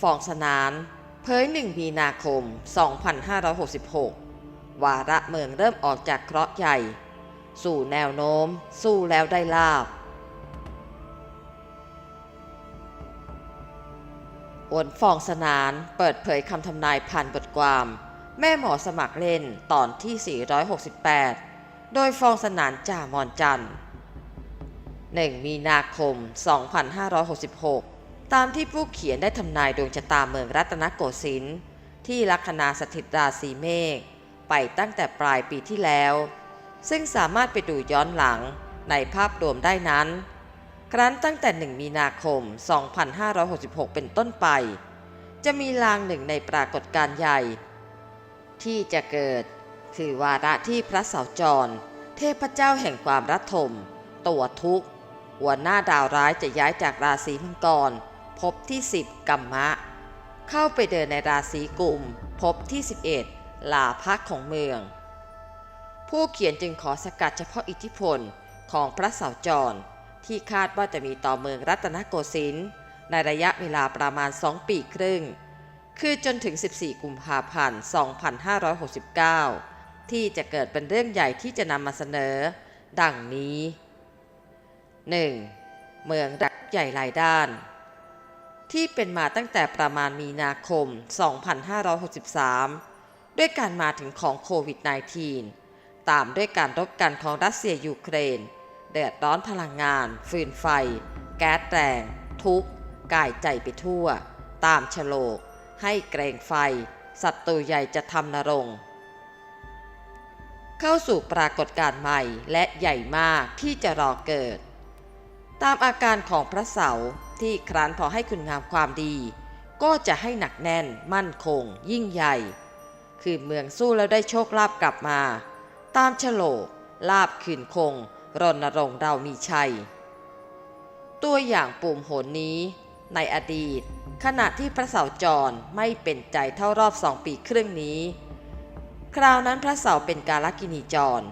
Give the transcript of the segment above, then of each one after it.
ฟองสนานเผยหนึ่งมีนาคม 2566 วาระเมืองเริ่มออกจากเคราะห์ใหญ่ สู่แนวโน้ม สู้แล้วได้ลาบอวนฟองสนานเปิดเผยคำทำนายผ่านบทความ แม่หมอสมัครเล่นตอนที่ 468 โดยฟองสนานจ่ามอนจันทร์1มีนาคม 2566 ตามที่ผู้เขียนได้ทำนายดวงชะตาเมืองรัตนโกสินทร์ที่ลัคนาสถิตราศีเมษไปตั้งแต่ปลายปีที่แล้ว ซึ่งสามารถไปดูย้อนหลังในภาพรวมได้นั้น ครั้นตั้งแต่ 1 มีนาคม 2566 เป็นต้นไป จะมีลางหนึ่งในปรากฏการใหญ่ ที่จะเกิดคือวาระที่พระเสาจร เทพเจ้าแห่งความรัฐม ตัวทุกข์หัวหน้าดาวร้ายจะย้ายจากราศีมังกร พบที่ 10 กัมมะ เข้าไปเดินในราศีกุมพบที่ 11 ลาพักของเมือง ผู้เขียนจึงขอสกัดเฉพาะอิทธิพลของพระเสาจร ที่คาดว่าจะมีต่อเมืองรัตนโกสินทร์ในระยะเวลาประมาณ 2 ปีครึ่ง คือจนถึง 14 กุมภาพันธ์ 2569 ที่จะเกิดเป็นเรื่องใหญ่ที่จะนำมาเสนอ ดังนี้ 1. เมืองรักใหญ่หลายด้าน ที่เป็นมาตั้งแต่ประมาณมีนาคม 2563 ด้วยการมาถึงของโควิด -19 ตามด้วยการรบกันของรัสเซียยูเครน เดือดร้อนพลังงาน ฟืนไฟ แก๊สแรง ทุกข์กายใจไปทั่ว ตามฉโลก ให้เกรงไฟศัตรูใหญ่จะทำนรงเข้าสู่ปรากฏการณ์ใหม่และใหญ่มากที่จะรอเกิด ตามอาการของพระเสาร์ ที่ครั้นพอให้คุณงามความดี ก็จะให้หนักแน่น มั่นคง ยิ่งใหญ่ คือเมืองสู้แล้วได้โชคลาภกลับมา ตามฉโลกลาบคืนคง รณรงค์เรามีชัย ตัวอย่างปุ่มโหนนี้ ในอดีต ขณะที่พระเสาจรไม่เป็นใจเท่ารอบสองปีครึ่งนี้ คราวนั้นพระเสาเป็นกาลกินีจร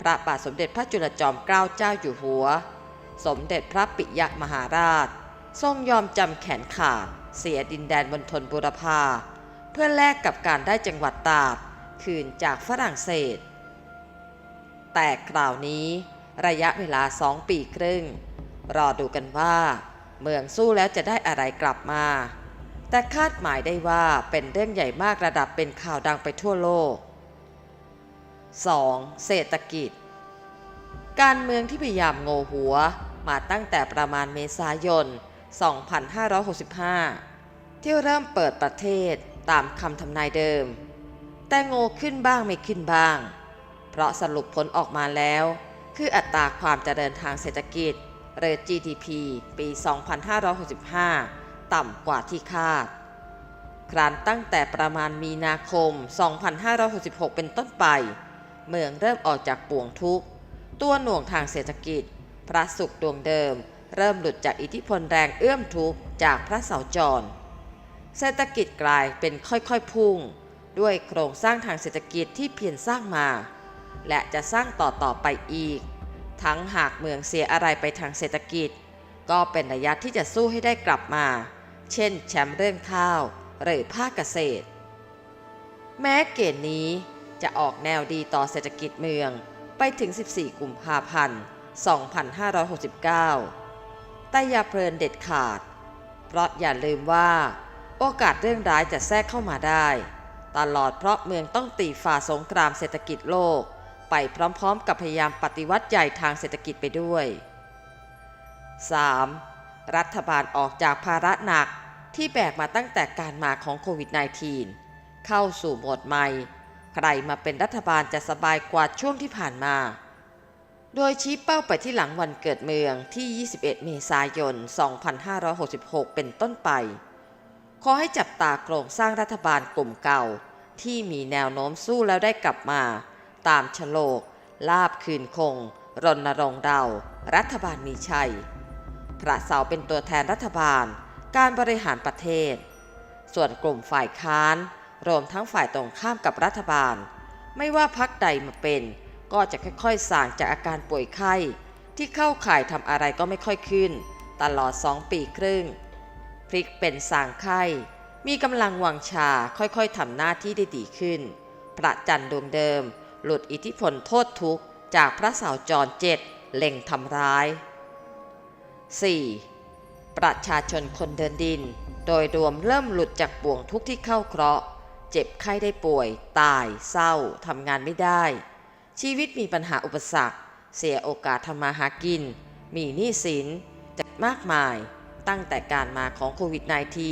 พระบาทสมเด็จพระจุลจอมเกล้าเจ้าอยู่หัว สมเด็จพระปิยมหาราช ทรงยอมจำแขนขาด เสียดินแดนบนทนบุรพาเพื่อแลกกับการได้จังหวัดตาดคืนจากฝรั่งเศส แต่คราวนี้ระยะเวลาสองปีครึ่ง รอดูกันว่า เมืองสู้แล้วจะได้อะไรกลับมา แต่คาดหมายได้ว่าเป็นเรื่องใหญ่มากระดับเป็นข่าวดังไปทั่วโลก 2. เศรษฐกิจ การเมืองที่พยายามโงหัวมาตั้งแต่ประมาณเมษายน 2565 ที่เริ่มเปิดประเทศตามคำทำนายเดิม แต่โง่ขึ้นบ้างไม่ขึ้นบ้าง เพราะสรุปผลออกมาแล้ว คืออัตราความเจริญทางเศรษฐกิจหรือ GDP ปี 2565 ต่ำกว่าที่คาด ครั้นตั้งแต่ประมาณมีนาคม 2566 เป็นต้นไป เมืองเริ่มออกจากป่วงทุกข์ ตัวหน่วงทางเศรษฐกิจ พระสุขดวงเดิม เริ่มหลุดจากอิทธิพลแรงเอื้อมทุกจากพระเสาจร เศรษฐกิจกลายเป็นค่อยๆพุ่ง ด้วยโครงสร้างทางเศรษฐกิจที่เพียรสร้างมา และจะสร้างต่อๆไปอีก ทั้งหากเมืองเสียอะไรไปทางเศรษฐกิจ ก็เป็นระยะที่จะสู้ให้ได้กลับมา เช่น แชมป์เรื่องข้าวหรือภาคเกษตร แม้เกณฑ์นี้จะออกแนวดีต่อเศรษฐกิจเมืองไปถึง 14 กุมภาพันธ์ 2569 แต่อย่าเพลินเด็ดขาด เพราะอย่าลืมว่า โอกาสเรื่องร้ายจะแทรกเข้ามาได้ ตลอดเพราะเมืองต้องตีฝ่าสงครามเศรษฐกิจโลก ไปพร้อมๆ กับพยายามปฏิวัติใหญ่ทางเศรษฐกิจไปด้วย 3. รัฐบาลออกจากภาระหนักที่แบกมาตั้งแต่การมาของโควิด -19 เข้าสู่โหมดใหม่ ใครมาเป็นรัฐบาลจะสบายกว่าช่วงที่ผ่านมา โดยชี้เป้าไปที่หลังวันเกิดเมืองที่ 21 เมษายน 2566 เป็นต้นไป ขอให้จับตาโครงสร้างรัฐบาลกลุ่มเก่า ที่มีแนวโน้มสู้แล้วได้กลับมา ตามฉโลก ลาบคืนคง รณรงค์เรา รัฐบาลมีชัย พระเสาเป็นตัวแทนรัฐบาล การบริหารประเทศ ส่วนกลุ่มฝ่ายค้าน รวมทั้งฝ่ายตรงข้ามกับรัฐบาล ไม่ว่าพักใดมาเป็น ก็จะค่อยๆส่างจากอาการป่วยไข้ ที่เข้าข่ายทำอะไรก็ไม่ค่อยขึ้น ตลอดสองปีครึ่ง พลิกเป็นส่างไข้ มีกำลังวังชาค่อยๆทำหน้าที่ได้ดีขึ้น พระจันทร์ดวงเดิม หลุดอิทธิพลโทษทุกข์จากพระสาวจรเจ็ดเล็งทำร้าย 4. ประชาชนคนเดินดิน โดยรวมเริ่มหลุดจากบ่วงทุกข์ที่เข้าเคราะห์ เจ็บไข้ได้ป่วย ตาย เศร้า ทำงานไม่ได้ ชีวิตมีปัญหาอุปสรรค เสียโอกาสทำมาหากิน มีหนี้สินจัดมากมาย ตั้งแต่การมาของโควิด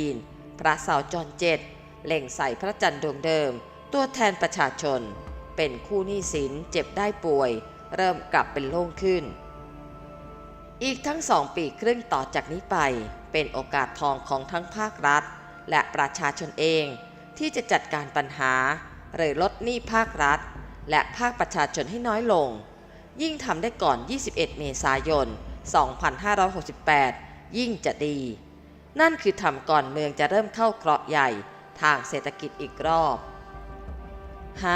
-19 พระเสาจรเจ็ดเล็งใส่พระจันทร์ดวงเดิม ตัวแทนประชาชน เป็นคู่หนี้สินเจ็บได้ป่วย เริ่มกลับเป็นโล่งขึ้น อีกทั้งสองปีครึ่งต่อจากนี้ไป เป็นโอกาสทองของทั้งภาครัฐ และประชาชนเองที่จะจัดการปัญหา หรือลดหนี้ภาครัฐ และภาคประชาชนให้น้อยลง ยิ่งทำได้ก่อน 21 เมษายน 2568 ยิ่งจะดี นั่นคือทำก่อนเมืองจะเริ่มเข้าเคราะห์ใหญ่ทางเศรษฐกิจอีกรอบ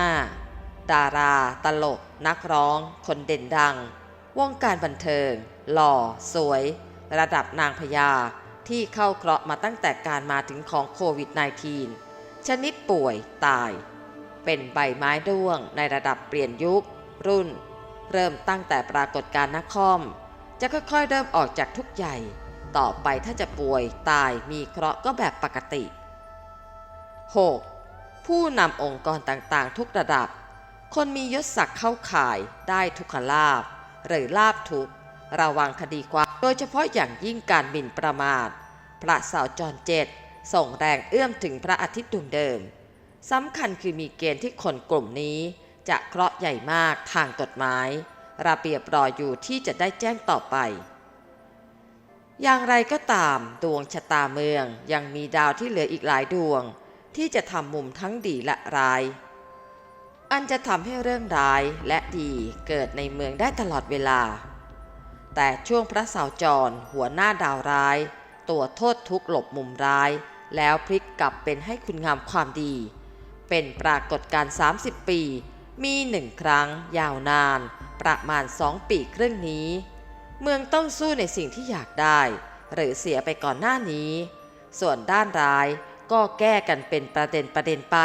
5. ดารา ตลก นักร้อง คนเด่นดัง วงการบันเทิง หล่อ สวย ระดับนางพญาที่เข้าเคราะห์มาตั้งแต่การมาถึงของโควิด -19 ชนิดป่วยตาย เป็นใบไม้ร่วงในระดับเปลี่ยนยุค รุ่น เริ่มตั้งแต่ปรากฏการณ์นักคอม จะค่อยๆ เริ่มออกจากทุกใหญ่ ต่อไปถ้าจะป่วยตายมีเคราะห์ก็แบบปกติ 6. ผู้นำองค์กรต่างๆ ทุกระดับ คนมียศศักดิ์เข้าข่ายได้ทุกขลาบ หรือลาบทุก ระวังคดีความ โดยเฉพาะอย่างยิ่งการหมิ่นประมาท พระสาวจรเจ็ดส่งแรงเอื้อมถึงพระอาทิตย์ดวงเดิม สำคัญคือมีเกณฑ์ที่คนกลุ่มนี้ จะเคราะห์ใหญ่มากทางกฎหมาย ระเบียบรออยู่ที่จะได้แจ้งต่อไป อย่างไรก็ตามดวงชะตาเมืองยังมีดาวที่เหลืออีกหลายดวง ที่จะทำมุมทั้งดีและร้าย อันจะทำให้เรื่องร้ายและดีเกิดในเมืองได้ตลอดเวลา แต่ช่วงพระเสาจรหัวหน้าดาวร้าย ตัวโทษทุกหลบมุมร้าย แล้วพลิกกลับเป็นให้คุณงามความดี เป็นปรากฏการณ์ 30 ปี มีหนึ่งครั้งยาวนาน ประมาณสองปีครึ่งนี้ เมืองต้องสู้ในสิ่งที่อยากได้ หรือเสียไปก่อนหน้านี้ ส่วนด้านร้ายก็แก้กันเป็นประเด็นประเด็นไป